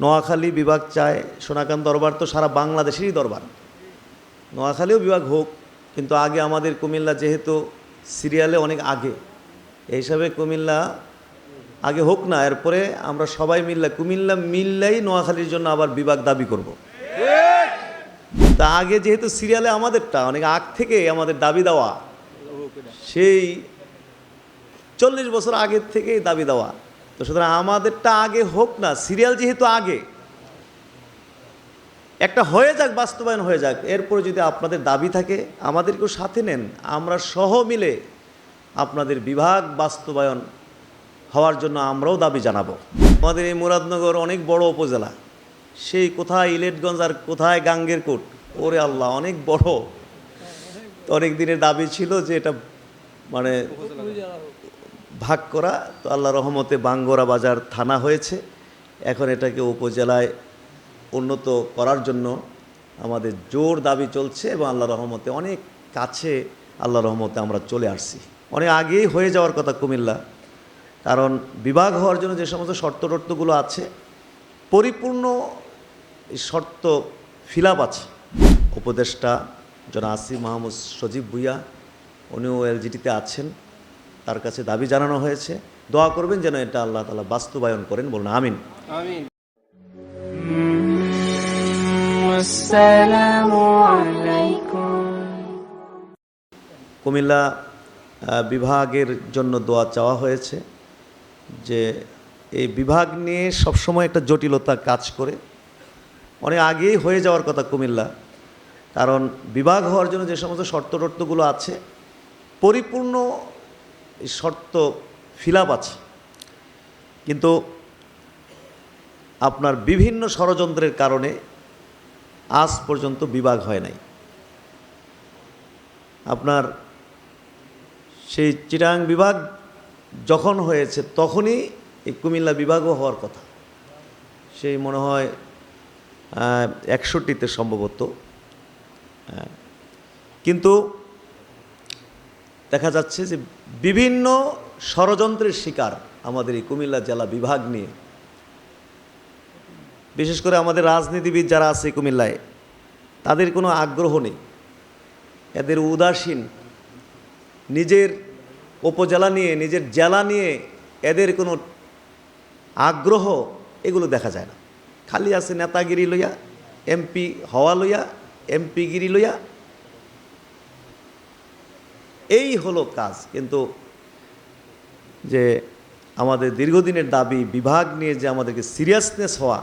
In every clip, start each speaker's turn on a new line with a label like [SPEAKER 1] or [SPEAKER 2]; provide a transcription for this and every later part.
[SPEAKER 1] নোয়াখালী বিভাগ চায় সোনাকান দরবার তো সারা বাংলাদেশেরই দরবার নোয়াখালীও বিভাগ হোক, কিন্তু আগে আমাদের কুমিল্লা যেহেতু সিরিয়ালে অনেক আগে, এই হিসাবে কুমিল্লা আগে হোক না, এরপরে আমরা সবাই মিল্লা কুমিল্লা মিললেই নোয়াখালীর জন্য আবার বিভাগ দাবি করব। তা আগে যেহেতু সিরিয়ালে আমাদেরটা, অনেক আগ থেকে আমাদের দাবি দেওয়া, সেই চল্লিশ বছর আগের থেকেই দাবি দেওয়া তো সুতরাং আমাদেরটা আগে হোক না, সিরিয়াল যেহেতু আগে, একটা হয়ে যাক, বাস্তবায়ন হয়ে যাক, এরপরে যদি আপনাদের দাবি থাকে, আমাদেরকেও সাথে নেন, আমরা সহ মিলে আপনাদের বিভাগ বাস্তবায়ন হওয়ার জন্য আমরাও দাবি জানাব। আমাদের এই মুরাদনগর অনেক বড় উপজেলা, সেই কোথায় ইলেটগঞ্জ আর কোথায় গাঙ্গের কোট ওরে আল্লাহ, অনেক বড়। অনেক দিনের দাবি ছিল যে এটা মানে ভাগ করা, তো আল্লাহ রহমতে বাঙ্গরা বাজার থানা হয়েছে। এখন এটাকে উপজেলায় উন্নত করার জন্য আমাদের জোর দাবি চলছে এবং আল্লাহ রহমতে অনেক কাছে আল্লাহ রহমতে আমরা চলে আসছি। অনেক আগেই হয়ে যাওয়ার কথা কুমিল্লা। কারণ বিভাগ হওয়ার জন্য যে সমস্ত শর্ত টর্তগুলো আছে, পরিপূর্ণ শর্ত ফিল আছে। উপদেষ্টা জন আসি মাহমুদ সজীব ভুইয়া, উনিও এলজিটিতে আছেন। তার কাছে দাবি জানানো হয়েছে। দোয়া করবেন যেন এটা আল্লাহ তালা বাস্তবায়ন করেন। বলুন আমিন।
[SPEAKER 2] আমিন।
[SPEAKER 1] কুমিল্লা বিভাগের জন্য দোয়া চাওয়া হয়েছে যে এই বিভাগ নিয়ে সবসময় একটা জটিলতা কাজ করে। অনেক আগেই হয়ে যাওয়ার কথা কুমিল্লা। কারণ বিভাগ হওয়ার জন্য যে সমস্ত শর্ত টর্তগুলো আছে পরিপূর্ণ শর্ত ফিল আছে। কিন্তু আপনার বিভিন্ন ষড়যন্ত্রের কারণে আজ পর্যন্ত বিভাগ হয় নাই। আপনার সেই চিরাং বিভাগ যখন হয়েছে, তখনই এই কুমিল্লা বিভাগও হওয়ার কথা। সেই মনে হয় একষট্টিতে সম্ভবত। কিন্তু দেখা যাচ্ছে যে বিভিন্ন ষড়যন্ত্রের শিকার আমাদের এই কুমিল্লা জেলা বিভাগ নিয়ে। বিশেষ করে আমাদের রাজনীতিবিদ যারা আছে কুমিল্লায়, তাদের কোনো আগ্রহ নেই। এদের উদাসীন, নিজের উপজেলা নিয়ে, নিজের জেলা নিয়ে এদের কোনো আগ্রহ এগুলো দেখা যায় না। খালি আছে নেতাগিরি লইয়া, এমপি হওয়া লইয়া এমপিগিরি লইয়া এই হলো কাজ। কিন্তু যে আমাদের দীর্ঘদিনের দাবি, বিভাগ নিয়ে যে আমাদেরকে সিরিয়াসনেস হওয়া,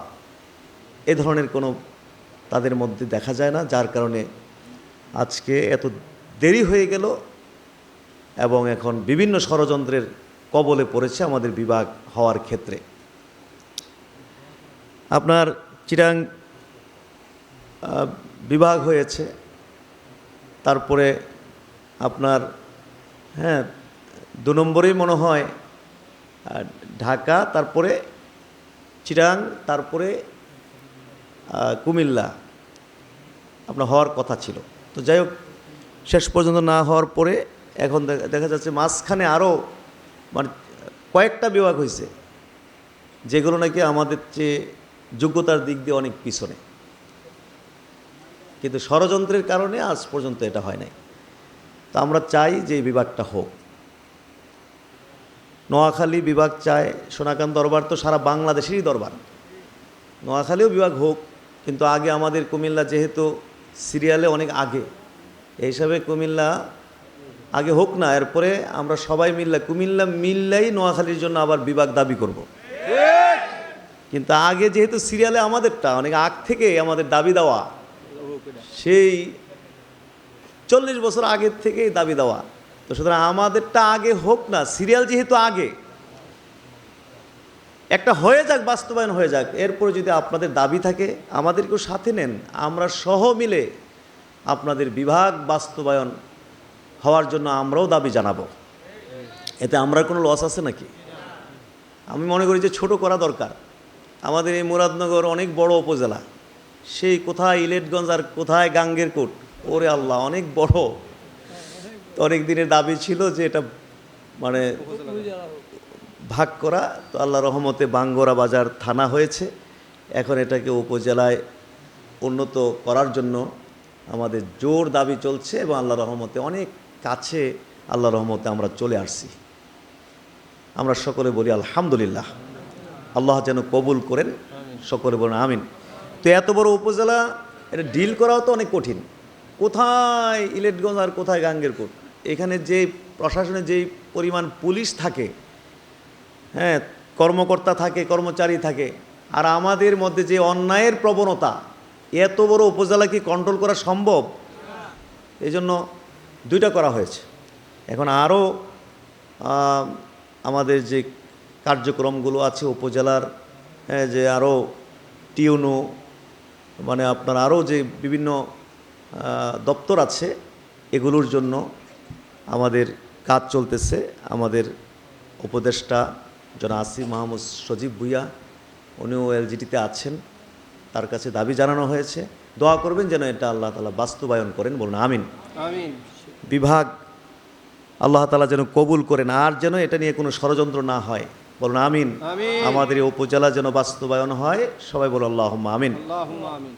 [SPEAKER 1] এ ধরনের কোনো তাদের মধ্যে দেখা যায় না, যার কারণে আজকে এত দেরি হয়ে গেল এবং এখন বিভিন্ন ষড়যন্ত্রের কবলে পড়েছে আমাদের বিভাগ হওয়ার ক্ষেত্রে। আপনার চিরাং বিভাগ হয়েছে, তারপরে আপনার হ্যাঁ দু নম্বরেই মনে হয় ঢাকা, তারপরে চিরাং তারপরে কুমিল্লা আপনার হওয়ার কথা ছিল। তো যাই হোক, শেষ পর্যন্ত না হওয়ার পরে এখন দেখা- যাচ্ছে মাঝখানে আরও মানে কয়েকটা বিভাগ হয়েছে যেগুলো নাকি আমাদের চেয়ে যোগ্যতার দিক দিয়ে অনেক পিছনে। কিন্তু ষড়যন্ত্রের কারণে আজ পর্যন্ত এটা হয় নাই। তো আমরা চাই যে এই বিভাগটা হোক নোয়াখালী বিভাগ চায় সোনাকান দরবার তো সারা বাংলাদেশেরই দরবার নোয়াখালীও বিভাগ হোক, কিন্তু আগে আমাদের কুমিল্লা যেহেতু সিরিয়ালে অনেক আগে, এই হিসাবে কুমিল্লা আগে হোক না, এরপরে আমরা সবাই মিল্লা কুমিল্লা মিললেই নোয়াখালীর জন্য আবার বিভাগ দাবি করব। কিন্তু আগে যেহেতু সিরিয়ালে আমাদেরটা, অনেক আগ থেকে আমাদের দাবি দেওয়া, সেই চল্লিশ বছর আগের থেকেই দাবি দেওয়া। তো সুতরাং আমাদেরটা আগে হোক না, সিরিয়াল যেহেতু আগে, একটা হয়ে যাক, বাস্তবায়ন হয়ে যাক, এরপরে যদি আপনাদের দাবি থাকে, আমাদেরকেও সাথে নেন। আমরা সহ মিলে আপনাদের বিভাগ বাস্তবায়ন হওয়ার জন্য আমরাও দাবি জানাব। এতে আমরা কোনো লস আছে নাকি? আমি মনে করি যে ছোট করা দরকার। আমাদের এই মুরাদনগর অনেক বড় উপজেলা। সেই কোথায় ইলেটগঞ্জ আর কোথায় গাঙ্গের কোট ওরে আল্লাহ, অনেক বড়। তো অনেক দিনের দাবি ছিল যে এটা মানে ভাগ করা। তো আল্লাহ রহমতে বাঙ্গরা বাজার থানা হয়েছে। এখন এটাকে উপজেলায় উন্নত করার জন্য আমাদের জোর দাবি চলছে এবং আল্লাহ রহমতে অনেক কাছে আল্লাহ রহমতে আমরা চলে আসছি। আমরা সকলে বলি আলহামদুলিল্লাহ। আল্লাহ যেন কবুল করেন, সকলে বলেন আমিন। তো এত বড় উপজেলা, এটা ডিল করাও তো অনেক কঠিন। কোথায় ইলেটগঞ্জ আর কোথায় গাঙ্গেরকোট? এখানে যে প্রশাসনে যেই পরিমাণ পুলিশ থাকে হ্যাঁ কর্মকর্তা থাকে কর্মচারী থাকে আর আমাদের মধ্যে যে অন্যায়ের প্রবণতা এত বড় উপজেলা কি কন্ট্রোল করা সম্ভব? এই জন্য দুইটা করা হয়েছে। এখন আরও আমাদের যে কার্যক্রমগুলো আছে উপজেলার হ্যাঁ, যে আরও টিউনো মানে আপনার আরও যে বিভিন্ন দপ্তর আছে। এগুলোর জন্য আমাদের কাজ চলতেছে। আমাদের উপদেষ্টা জন আসি মাহমুদ সজীব ভুইয়া উনিও এলজিটিতে আছেন। তার কাছে দাবি জানানো হয়েছে। দোয়া করবেন যেন এটা আল্লাহ তালা বাস্তবায়ন করেন। বলুন আমিন।
[SPEAKER 2] আমিন।
[SPEAKER 1] বিভাগ আল্লাহ তালা যেন কবুল করেন আর যেন এটা নিয়ে কোনো ষড়যন্ত্র না হয়। বলুন আমিন।
[SPEAKER 2] আমিন।
[SPEAKER 1] আমাদের এই উপজেলা যেন বাস্তবায়ন হয়। সবাই বলো আল্লাহ আমিন।
[SPEAKER 2] আমিন।